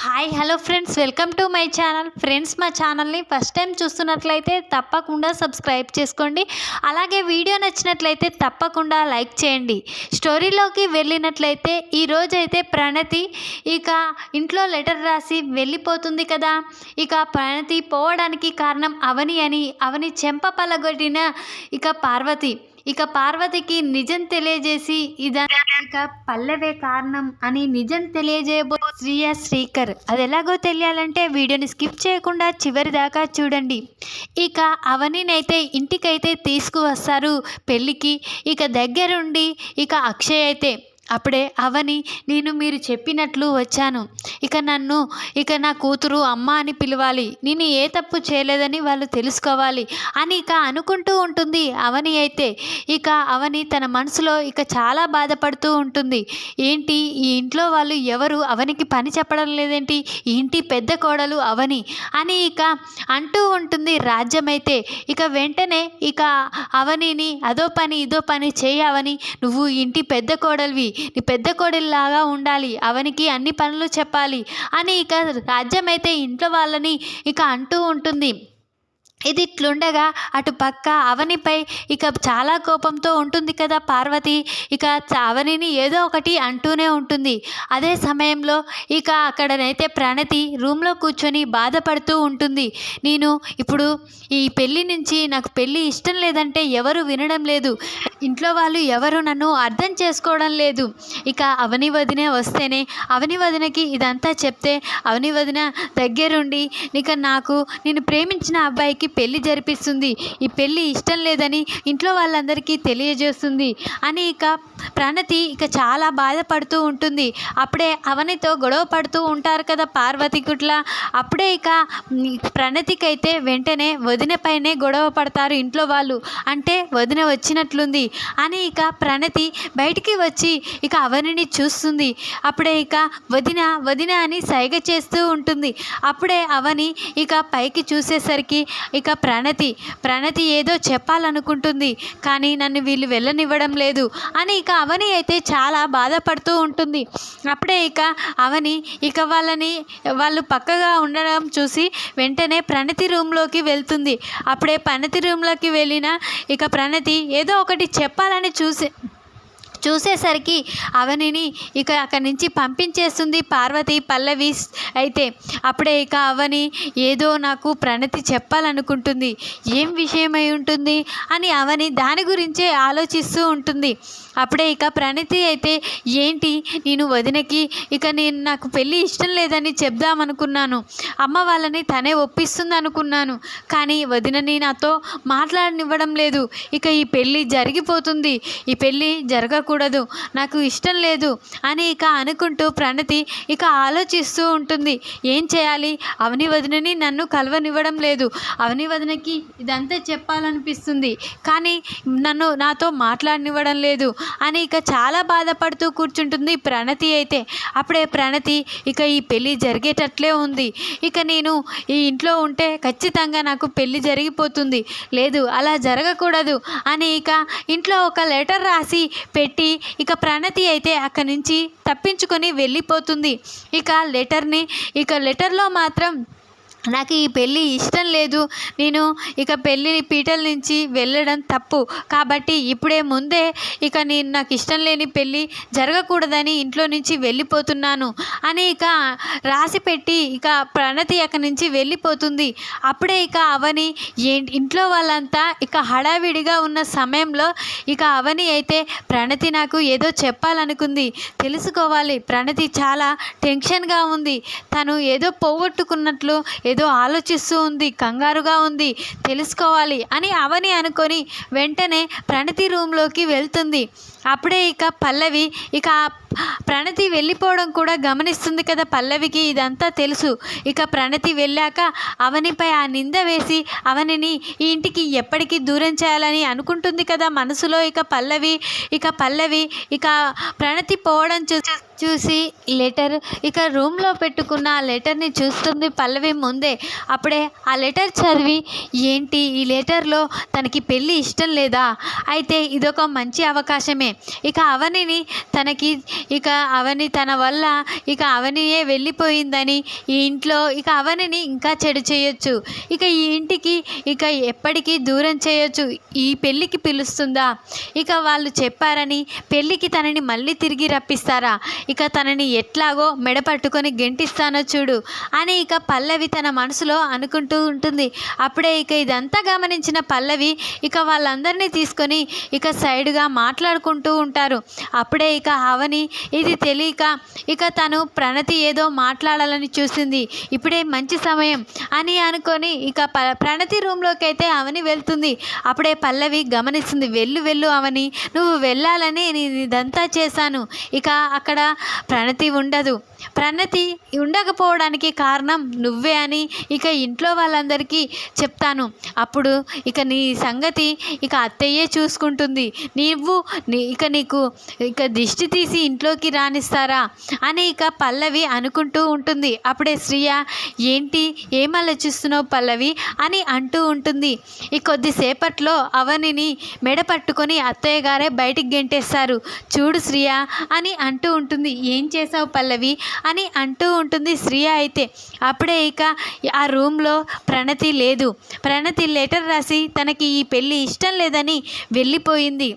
Hi hello friends. Welcome to my channel. Friends మా ఛానల్ని first time చూస్తున్నట్లయితే తప్పకుండా సబ్స్క్రైబ్ చేసుకోండి. అలాగే వీడియో నచ్చినట్లయితే తప్పకుండా లైక్ చేయండి. స్టోరీలోకి వెళ్ళినట్లయితే ఈరోజైతే ప్రణతి ఇక ఇంట్లో లెటర్ రాసి వెళ్ళిపోతుంది కదా. ఇక ప్రణతి పోవడానికి కారణం అవని అని అవని చెంప పలగొట్టిన ఇక పార్వతి. ఇక పార్వతికి నిజం తెలియజేసి ఇక పల్లవే కారణం అని నిజం తెలియజేయబో శ్రీయ శ్రీకర్. అది ఎలాగో తెలియాలంటే వీడియోని స్కిప్ చేయకుండా చివరి దాకా చూడండి. ఇక అవనినైతే ఇంటికైతే తీసుకువస్తారు పెళ్ళికి. ఇక దగ్గరుండి ఇక అక్షయ్ అయితే అప్పుడే అవని నేను మీరు చెప్పినట్లు వచ్చాను. ఇక నన్ను ఇక నా కూతురు అమ్మ అని పిలవాలి. నేను ఏ తప్పు చేయలేదని వాళ్ళు తెలుసుకోవాలి. అని ఇక అనుకుంటూ ఉంటుంది అవని అయితే. ఇక అవని తన మనసులో ఇక చాలా బాధపడుతూ ఉంటుంది. ఏంటి ఈ ఇంట్లో వాళ్ళు ఎవరు? అవనికి పని చెప్పడం లేదేంటి? ఇంటి పెద్ద కోడలు అవని? అని ఇక అంటూ ఉంటుంది రాజ్యమైతే ఇక వెంటనే ఇక అవనిని అదో పని ఇదో పని చేయవని నువ్వు ఇంటి పెద్ద కోడలివి. నీ పెద్ద కోడలిలాగా ఉండాలి అవనికి అన్ని పనులు చెప్పాలి అని ఇక రాజ్యం అయితే ఇంట్లో వాళ్ళని ఇక అంటూ ఉంటుంది. ఇది ఇట్లుండగా అటు పక్క అవనిపై ఇక చాలా కోపంతో ఉంటుంది కదా పార్వతి. ఇక చ- అవనిని ఏదో ఒకటి అంటూనే ఉంటుంది. అదే సమయంలో ఇక అక్కడనైతే ప్రణతి రూమ్లో కూర్చొని బాధపడుతూ ఉంటుంది. నేను ఇప్పుడు ఈ పెళ్ళి నుంచి నాకు పెళ్ళి ఇష్టం లేదంటే ఎవరు వినడం లేదు. ఇంట్లో వాళ్ళు ఎవరు నన్ను అర్థం చేసుకోవడం లేదు. ఇక అవని వదిన వస్తేనే అవని వదినకి ఇదంతా చెప్తే అవని వదిన దగ్గరుండి ఇక నాకు నేను ప్రేమించిన అబ్బాయికి పెళ్ళి జరిపిస్తుంది. ఈ పెళ్ళి ఇష్టం లేదని ఇంట్లో వాళ్ళందరికీ తెలియజేస్తుంది. అని ఇక ప్రణతి ఇక చాలా బాధపడుతూ ఉంటుంది. అప్పుడే అవనితో గొడవ పడుతూ ఉంటారు కదా పార్వతి గుట్ల అప్పుడే ఇక ప్రణతికైతే వెంటనే వదిన పైనే గొడవ పడతారు ఇంట్లో వాళ్ళు. అంటే వదిన వచ్చినట్లుంది. అని ఇక ప్రణతి బయటికి వచ్చి ఇక అవనిని చూస్తుంది. అప్పుడే ఇక వదిన వదిన అని సైగ చేస్తూ ఉంటుంది. అప్పుడే అవని ఇక పైకి చూసేసరికి ఇక ప్రణతి ప్రణతి ఏదో చెప్పాలనుకుంటుంది కానీ నన్ను వీళ్ళు వెళ్ళనివ్వడం లేదు అని ఇక అవని అయితే చాలా బాధపడుతూ ఉంటుంది. అప్పుడే ఇక అవని ఇక వాళ్ళని వాళ్ళు పక్కగా ఉండడం చూసి వెంటనే ప్రణతి రూమ్లోకి వెళ్తుంది. అప్పుడే ప్రణతి రూమ్లోకి వెళ్ళిన ఇక ప్రణతి ఏదో ఒకటి చెప్పాలని చూసి చూసేసరికి అవనిని ఇక అక్కడి నుంచి పంపించేస్తుంది పార్వతి పల్లవి అయితే. అప్పుడే ఇక అవని ఏదో నాకు ప్రణతి చెప్పాలనుకుంటుంది. ఏం విషయమై ఉంటుంది? అని అవని దాని గురించే ఆలోచిస్తూ ఉంటుంది. అప్పుడే ఇక ప్రణతి అయితే ఏంటి? నేను వదినకి ఇక నేను నాకు పెళ్ళి ఇష్టం లేదని చెప్దామనుకున్నాను. అమ్మ వాళ్ళని తనే ఒప్పిస్తుంది అనుకున్నాను కానీ వదినని నాతో మాట్లాడనివ్వడం లేదు. ఇక ఈ పెళ్ళి జరిగిపోతుంది. ఈ పెళ్ళి జరగకూడదు. నాకు ఇష్టం లేదు అని ఇక అనుకుంటూ ప్రణతి ఇక ఆలోచిస్తూ ఉంటుంది. ఏం చేయాలి? అవని వదినని నన్ను కలవనివ్వడం లేదు. అవని వదినకి ఇదంతా చెప్పాలనిపిస్తుంది. కానీ నన్ను నాతో మాట్లాడనివ్వడం లేదు. అని ఇక చాలా బాధపడుతూ కూర్చుంటుంది ప్రణతి అయితే. అప్పుడే ప్రణతి ఇక ఈ పెళ్ళి జరిగేటట్లే ఉంది. ఇక నేను ఈ ఇంట్లో ఉంటే ఖచ్చితంగా నాకు పెళ్ళి జరిగిపోతుంది. లేదు అలా జరగకూడదు అని ఇక ఇంట్లో ఒక లెటర్ రాసి పెట్టి ఇక ప్రణతి అయితే అక్కడి నుంచి తప్పించుకొని వెళ్ళిపోతుంది. ఇక లెటర్ని ఇక లెటర్లో మాత్రం నాకు ఈ పెళ్ళి ఇష్టం లేదు. నేను ఇక పెళ్ళి పీటల నుంచి వెళ్ళడం తప్పు. కాబట్టి ఇప్పుడే ముందే ఇక నేను నాకు ఇష్టం లేని పెళ్ళి జరగకూడదని ఇంట్లో నుంచి వెళ్ళిపోతున్నాను. అని ఇక రాసి పెట్టి ఇక ప్రణతి అక్కడి నుంచి వెళ్ళిపోతుంది. అప్పుడే ఇక అవని ఏ- ఇంట్లో వాళ్ళంతా ఇక హడావిడిగా ఉన్న సమయంలో ఇక అవని అయితే ప్రణతి నాకు ఏదో చెప్పాలనుకుంది. తెలుసుకోవాలి. ప్రణతి చాలా టెన్షన్గా ఉంది. తను ఏదో పోగొట్టుకున్నట్లు ఏదో ఆలోచిస్తూ ఉంది కంగారుగా ఉంది తెలుసుకోవాలి అని అవని అనుకొని వెంటనే ప్రణతి రూమ్లోకి వెళ్తుంది. అప్పుడే ఇక పల్లవి ఇక ప్రణతి వెళ్ళిపోవడం కూడా గమనిస్తుంది కదా పల్లవికి ఇదంతా తెలుసు. ఇక ప్రణతి వెళ్ళాక అవనిపై ఆ నింద వేసి అవనిని ఈ ఇంటికి ఎప్పటికీ దూరం చేయాలని అనుకుంటుంది కదా మనసులో ఇక పల్లవి. ఇక పల్లవి ఇక ప్రణతి పోవడం చూ చూసి లెటర్ ఇక రూమ్లో పెట్టుకున్న ఆ లెటర్ని చూస్తుంది పల్లవి ముందే. అప్పుడే ఆ లెటర్ చదివి ఏంటి ఈ లెటర్లో తనకి పెళ్ళి ఇష్టం లేదా? అయితే ఇదొక మంచి అవకాశమే. ఇక అవనిని తనకి ఇక అవని తన వల్ల ఇక అవనియే వెళ్ళిపోయిందని ఈ ఇంట్లో ఇక అవనిని ఇంకా చెడు చేయొచ్చు. ఇక ఈ ఇంటికి ఇక ఎప్పటికీ దూరం చేయొచ్చు. ఈ పెళ్ళికి పిలుస్తుందా? ఇక వాళ్ళు చెప్పారని పెళ్ళికి తనని మళ్ళీ తిరిగి రప్పిస్తారా? ఇక తనని ఎట్లాగో మెడ పట్టుకొని గెంటిస్తానో చూడు అని ఇక పల్లవి తన మనసులో అనుకుంటూ ఉంటుంది. అప్పుడే ఇక ఇదంతా గమనించిన పల్లవి ఇక వాళ్ళందరినీ తీసుకొని ఇక సైడ్గా మాట్లాడుకుంటూ ఉంటారు. అప్పుడే ఇక అవని ఇది తెలియక ఇక తను ప్రణతి ఏదో మాట్లాడాలని చూసింది. ఇప్పుడే మంచి సమయం అని అనుకొని ఇక ప ప్రణతి రూమ్లోకి అయితే అవని వెళ్తుంది. అప్పుడే పల్లవి గమనిస్తుంది. వెళ్ళు వెళ్ళు అవని నువ్వు వెళ్ళాలని నేను ఇదంతా చేశాను. ఇక అక్కడ ప్రణతి ఉండదు. ప్రణతి ఉండకపోవడానికి కారణం నువ్వే అని ఇక ఇంట్లో వాళ్ళందరికీ చెప్తాను. అప్పుడు ఇక నీ సంగతి ఇక అత్తయ్యే చూసుకుంటుంది. నీవు నీ ఇక నీకు ఇక దిష్టి తీసి ఇంట్లోకి రానిస్తారా? అని ఇక పల్లవి అనుకుంటూ ఉంటుంది. అప్పుడే శ్రియ ఏంటి? ఏం ఆలోచిస్తున్నావు పల్లవి? అని అంటూ ఉంటుంది. ఈ కొద్దిసేపట్లో అవనిని మెడ పట్టుకొని అత్తయ్య గారే బయటికి గెంటేస్తారు. చూడు శ్రియ అని అంటూ ఉంటుంది. ఏం చేసావు పల్లవి? అని అంటూ ఉంటుంది శ్రియ అయితే. అప్పుడే ఇక ఆ రూమ్లో ప్రణతి లేదు. ప్రణతి లెటర్ రాసి తనకి ఈ పెళ్ళి ఇష్టం లేదని వెళ్ళిపోయింది.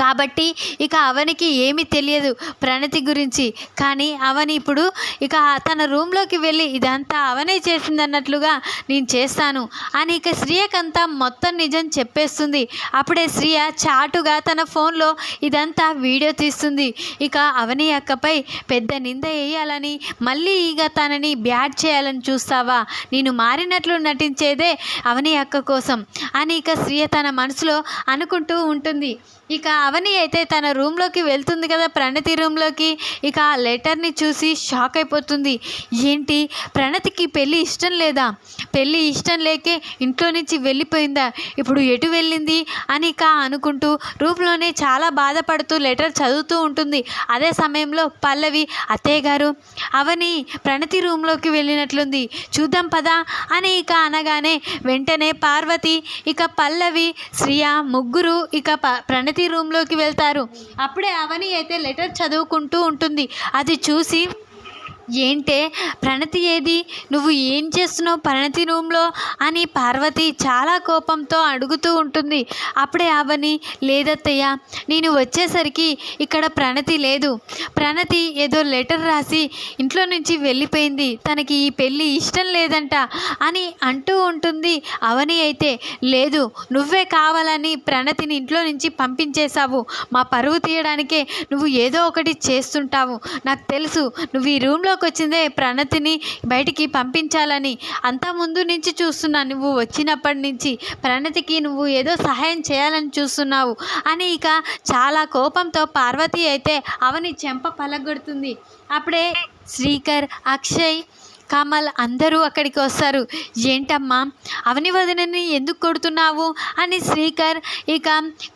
కాబట్టి ఇక అవనికి ఏమీ తెలియదు ప్రణతి గురించి. కానీ అవని ఇప్పుడు ఇక తన రూమ్లోకి వెళ్ళి ఇదంతా అవనే చేసిందన్నట్లుగా నేను చేస్తాను అని ఇక శ్రియకంతా మొత్తం నిజం చెప్పేస్తుంది. అప్పుడే శ్రియ చాటుగా తన ఫోన్లో ఇదంతా వీడియో తీస్తుంది. ఇక అవని అక్కపై పెద్ద నింద వేయాలని మళ్ళీ ఇక తనని బ్యాడ్ చేయాలని చూస్తావా? నేను మారినట్లు నటించేదే అవని అక్క కోసం అని ఇక శ్రియ తన మనసులో అనుకుంటూ ఉంటుంది. ఇక అవని అయితే తన రూమ్లోకి వెళ్తుంది కదా ప్రణతి రూమ్లోకి. ఇక ఆ లెటర్ని చూసి షాక్ అయిపోతుంది. ఏంటి? ప్రణతికి పెళ్ళి ఇష్టం లేదా? పెళ్ళి ఇష్టం లేకే ఇంట్లో నుంచి వెళ్ళిపోయిందా? ఇప్పుడు ఎటు వెళ్ళింది? అని ఇక అనుకుంటూ రూమ్లోనే చాలా బాధపడుతూ లెటర్ చదువుతూ ఉంటుంది. అదే సమయంలో పల్లవి అత్తయ్య గారు అవని ప్రణతి రూమ్లోకి వెళ్ళినట్లుంది. చూద్దాం పదా అని ఇక అనగానే వెంటనే పార్వతి ఇక పల్లవి శ్రియ ముగ్గురు ఇక ప ప్రణతి రూమ్లోకి వెళ్తారు. అప్పుడే అవని అయితే లెటర్ చదువుకుంటూ ఉంటుంది. అది చూసి ఏంటే? ప్రణతి ఏది? నువ్వు ఏం చేస్తున్నావు ప్రణతి రూమ్లో? అని పార్వతి చాలా కోపంతో అడుగుతూ ఉంటుంది. అప్పుడే అవని లేదత్తయ్య నేను వచ్చేసరికి ఇక్కడ ప్రణతి లేదు. ప్రణతి ఏదో లెటర్ రాసి ఇంట్లో నుంచి వెళ్ళిపోయింది. తనకి ఈ పెళ్ళి ఇష్టం లేదంట అని అంటూ ఉంటుంది అవని అయితే. లేదు నువ్వే కావాలని ప్రణతిని ఇంట్లో నుంచి పంపించేశావు. మా పరువు తీయడానికే నువ్వు ఏదో ఒకటి చేస్తుంటావు. నాకు తెలుసు నువ్వు ఈ రూమ్లోకి వచ్చిందే ప్రణతిని బయటికి పంపించాలని. అంతా ముందు నుంచి చూస్తున్నా నువ్వు. వచ్చినప్పటి నుంచి ప్రణతికి నువ్వు ఏదో సహాయం చేయాలని చూస్తున్నావు. అని ఇక చాలా కోపంతో పార్వతి అయితే అవని చెంప పలగొడుతుంది. అప్పుడే శ్రీకర్ అక్షయ్ కమల్ అందరూ అక్కడికి వస్తారు. ఏంటమ్మా అవని వదినని ఎందుకు కొడుతున్నావు? అని శ్రీకర్ ఇక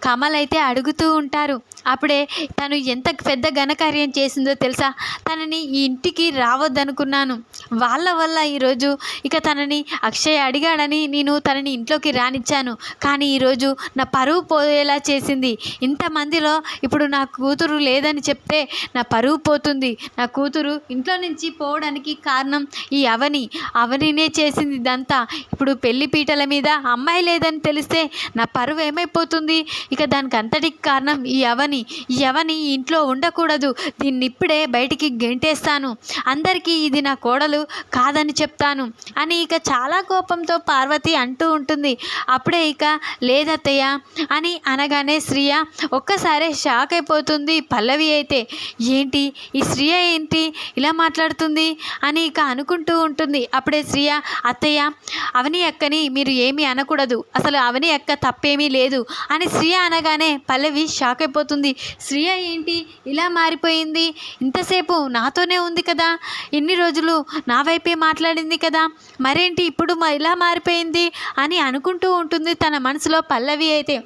కమల్ అయితే అడుగుతూ ఉంటారు. అప్పుడే తను ఎంత పెద్ద ఘనకార్యం చేసిందో తెలుసా? తనని ఈ ఇంటికి రావద్దనుకున్నాను. వాళ్ళ వల్ల ఈరోజు ఇక తనని అక్షయ్ అడిగాడని నేను తనని ఇంట్లోకి రానిచ్చాను. కానీ ఈరోజు నా పరువు పోయేలా చేసింది. ఇంతమందిలో ఇప్పుడు నా కూతురు లేదని చెప్తే నా పరువు పోతుంది. నా కూతురు ఇంట్లో నుంచి పోవడానికి కారణం ఈ అవని అవనినే చేసింది ఇదంతా. ఇప్పుడు పెళ్ళి పీటల మీద అమ్మాయి లేదని తెలిస్తే నా పరువు ఏమైపోతుంది? ఇక దానికి అంతటికి కారణం ఈ అవని. ఈ అవని ఇంట్లో ఉండకూడదు. దీన్ని ఇప్పుడే బయటికి గెంటేస్తాను. అందరికీ ఇది నా కోడలు కాదని చెప్తాను అని ఇక చాలా కోపంతో పార్వతి అంటూ ఉంటుంది. అప్పుడే ఇక లేదత్తయ్య అని అనగానే శ్రియ ఒక్కసారే షాక్ అయిపోతుంది పల్లవి అయితే. ఏంటి? ఈ శ్రియ ఏంటి? ఇలా మాట్లాడుతుంది అని ఇక అనుకుంటూ ఉంటుంది. అప్పుడే శ్రియ అత్తయ్య అవని అక్కని మీరు ఏమీ అనకూడదు. అసలు అవని అక్క తప్పేమీ లేదు. అని శ్రియ అనగానే పల్లవి షాక్ అయిపోతుంది శ్రియ ఏంటి? ఇలా మారిపోయింది. ఇంతసేపు నాతోనే ఉంది కదా. ఇన్ని రోజులు నా వైపే మాట్లాడింది కదా. మరేంటి ఇప్పుడు ఇలా మారిపోయింది? అని అనుకుంటూ ఉంటుంది తన మనసులో పల్లవి అయితే.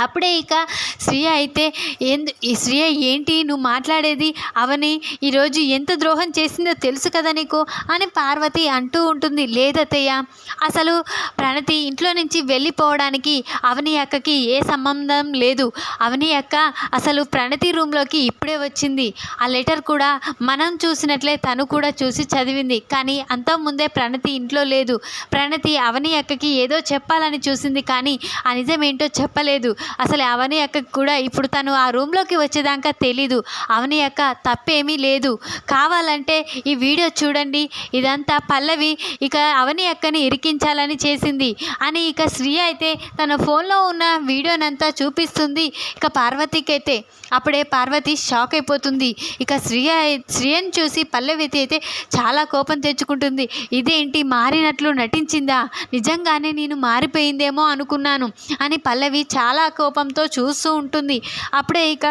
అప్పుడే ఇక శ్రియ అయితే ఏంది ఈ శ్రియ ఏంటి నువ్వు మాట్లాడేది? అవని ఈరోజు ఎంత ద్రోహం చేసిందో తెలుసు కదా నీకు? అని పార్వతి అంటూ ఉంటుంది. లేదతయ్య అసలు ప్రణతి ఇంట్లో నుంచి వెళ్ళిపోవడానికి అవని అక్కకి ఏ సంబంధం లేదు. అవని అక్క అసలు ప్రణతి రూమ్లోకి ఇప్పుడే వచ్చింది. ఆ లెటర్ కూడా మనం చూసినట్లే తను కూడా చూసి చదివింది. కానీ అంత ముందే ప్రణతి ఇంట్లో లేదు. ప్రణతి అవని అక్కకి ఏదో చెప్పాలని చూసింది కానీ ఆ నిజం ఏంటో చెప్పలేదు. అసలు అవని అక్కకి కూడా ఇప్పుడు తను ఆ రూమ్లోకి వచ్చేదాకా తెలీదు. అవని అక్క తప్పేమీ లేదు. కావాలంటే ఈ వీడియో చూడండి. ఇదంతా పల్లవి ఇక అవని అక్కని ఇరికించాలని చేసింది. అని ఇక శ్రీ అయితే తన ఫోన్లో ఉన్న వీడియోనంతా చూపిస్తుంది. ఇక పార్వతికైతే అప్పుడే పార్వతి షాక్ అయిపోతుంది. ఇక శ్రియ శ్రీయని చూసి పల్లవి అయితే చాలా కోపం తెచ్చుకుంటుంది. ఇదేంటి మారినట్లు నటించిందా? నిజంగానే నేను మారిపోయిందేమో అనుకున్నాను. అని పల్లవి చాలా కోపంతో చూస్తూ ఉంటుంది. అప్పుడే ఇక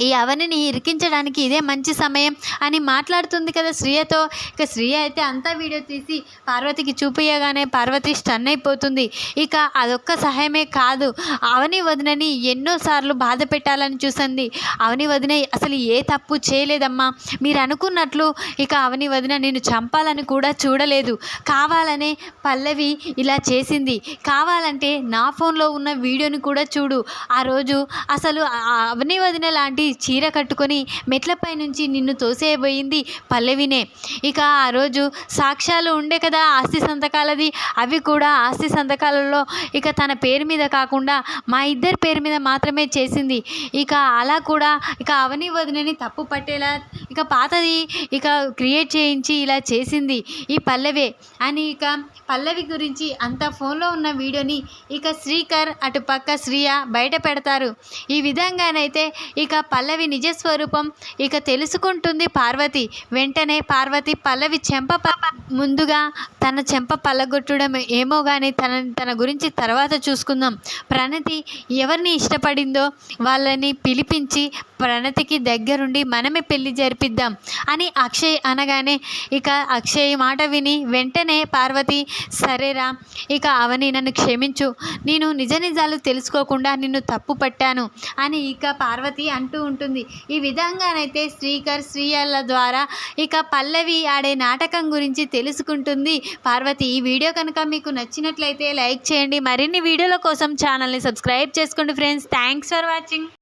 ఈ అవనిని ఇరికించడానికి ఇదే మంచి సమయం అని మాట్లాడుతుంది కదా శ్రీయతో. ఇక శ్రీయ అయితే అంతా వీడియో తీసి పార్వతికి చూపించగానే పార్వతి స్టన్ అయిపోతుంది. ఇక అదొక్క సహాయమే కాదు. అవని వదినని ఎన్నోసార్లు బాధ పెట్టాలని చూసింది. అవని వదిన అసలు ఏ తప్పు చేయలేదమ్మా. మీరు అనుకున్నట్లు ఇక అవని వదిన నేను చంపాలని కూడా చూడలేదు. కావాలనే పల్లవి ఇలా చేసింది. కావాలంటే నా ఫోన్లో ఉన్న వీడియోని కూడా చూడు. ఆ రోజు అసలు ఆ అవని వదిన లాంటి చీర కట్టుకొని మెట్లపై నుంచి నిన్ను తోసేయబోయింది పల్లవినే. ఇక ఆ రోజు సాక్ష్యాలు ఉండే కదా ఆస్తి సంతకాలది. అవి కూడా ఆస్తి సంతకాలలో ఇక తన పేరు మీద కాకుండా మా ఇద్దరి పేరు మీద మాత్రమే చేసింది. ఇక అలా కూడా ఇక అవని వదినని తప్పు పట్టేలా ఇక పాతది ఇక క్రియేట్ చేయించి ఇలా చేసింది ఈ పల్లవే అని ఇక పల్లవి గురించి అంత ఫోన్లో ఉన్న వీడియోని ఇక శ్రీకర్ అటు పక్క శ్రీయ బయట పెడతారు. ఈ విధంగానైతే ఇక పల్లవి నిజస్వరూపం ఇక తెలుసుకుంటుంది పార్వతి. వెంటనే పార్వతి పల్లవి చెంప ముందుగా తన చెంప పల్లగొట్టడం ఏమో కానీ తన తన గురించి తర్వాత చూసుకుందాం. ప్రణతి ఎవరిని ఇష్టపడిందో వాళ్ళని పిలిపించి ప్రణతికి దగ్గరుండి మనమే పెళ్ళి జరిపిద్దాం అని అక్షయ్ అనగానే ఇక అక్షయ్ మాట విని వెంటనే పార్వతి సరేరా ఇక అవని నన్ను క్షమించు. నేను నిజ నిజాలు తెలుసుకోకుండా నిన్ను తప్పు పట్టాను అని ఇక పార్వతి అంటూ ఉంటుంది. ఈ విధంగానైతే శ్రీకర్ శ్రీయల ద్వారా ఇక పల్లవి ఆడే నాటకం గురించి తెలుసుకుంటుంది. పార్వతి ఈ వీడియో కనుక మీకు నచ్చినట్లయితే లైక్ చేయండి. మరిన్ని వీడియోల కోసం ఛానల్ని సబ్స్క్రైబ్ చేసుకోండి ఫ్రెండ్స్. Thanks for watching.